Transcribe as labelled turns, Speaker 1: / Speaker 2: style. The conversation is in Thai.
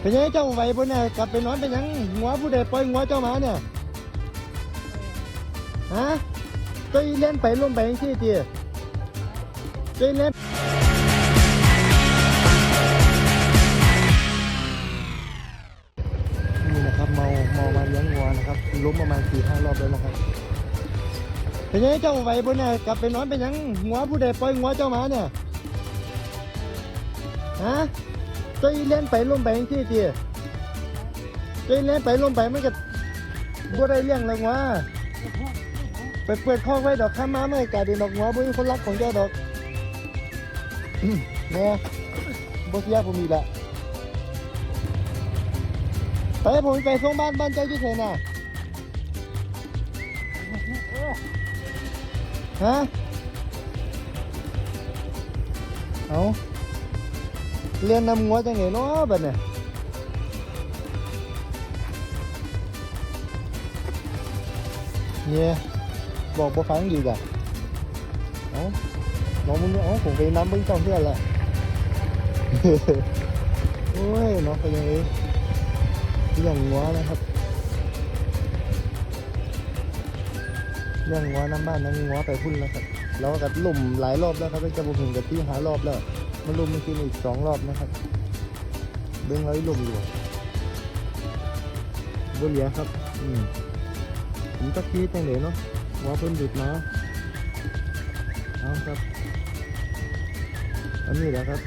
Speaker 1: เป็นยังไงเจ้าไหวบนเนี่ยกลับไปนอนเป็นยังหัวผู้ใดปล่อยหัวเจ้ามาเนี่ยฮะเจ้าอีเล่นไปลงไปยังที่จีเจ้าอีเล่นนี่นะครับเมาเมามาเลี้ยงวัวนะครับล้มประมาณสี่ห้ารอบแล้วนะครับเป็นยังไงเจ้าไหวบนเนี่ยกลับไปนอนเป็นยังหัวผู้ใดปล่อยหัวเจ้ามาเนี่ยฮะ เจ้าอีเล่นไปลงไปที่จีเจ้าอีเล่นไปลงไปมันก็บ่ได้เลี้ยงแล้ววะไปเปิดคอกไว้ดอกข้ามาไม่กายเป็นดอกหัวบ่มีคนรักของเจ้าดอกอื้อแม่บ่เสียผมอีกละไปผมไปส่งบ้านบ้านเจ้าอยู่ไสน่ะฮะเอา เรียนนำงัวจังไงเนาะบัดเนี่ยเนี่ยบอกบ่ฟังดีกว่าเอ้าน้องมึงเนี่ยเอ้าผมไปน้ำมึงจ้าเพื่อนละโอ้ยน้องไปยังไงเลี้ยงงัวนะครับเลี้ยงงัวน้ำบ้านน้ำงัวไปพุ่นแล้วครับแล้วก็ลุ่มหลายรอบแล้วครับจะบุกถึงกับที่หารอบแล้ว มันลุมมันกินอีกสองรอบนะครับเบิ้งร้ลุมอยู่บนเหลียครับอืมผมตะกี้จังเหลยเนาะว่าเพิ่นหยุดมาเอาครับ อันนี้แหละครับ